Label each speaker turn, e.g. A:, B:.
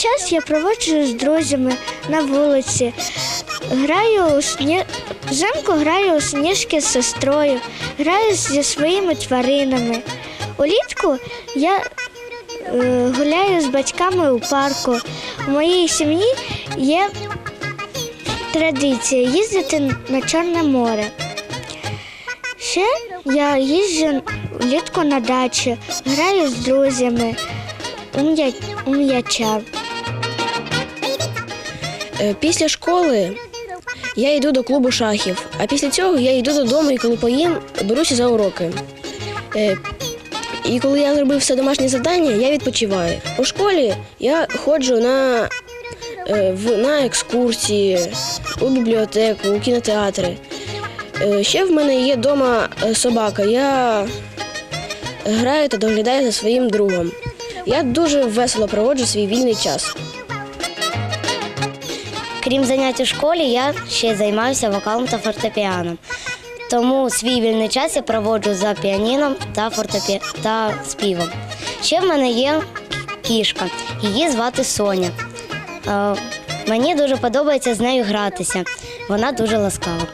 A: час я проводжу з друзями на вулиці. Граю у сні... Взимку граю у сніжки з сестрою, граю зі своїми тваринами. Улітку я е, гуляю з батьками у парку. У моїй сім'ї є традиція їздити на Чорне море. Ще я їжджу влітку на дачу, граю з друзями м'яча.
B: Е, Після школи я йду до клубу шахів, а після цього я йду додому і коли поїм, беруся за уроки. Е, І коли я зробив все домашнє завдання, я відпочиваю. У школі я ходжу на, е, в, на екскурсії, у бібліотеку, у кінотеатри. Ще в мене є вдома собака. Я граю та доглядаю за своїм другом. Я дуже весело проводжу свій вільний час.
C: Крім занять у школі, я ще займаюся вокалом та фортепіаном. Тому свій вільний час я проводжу за піаніном та фортепі... та співом. Ще в мене є кішка, її звати Соня. Е, Мені дуже подобається з нею гратися. Вона дуже ласкава.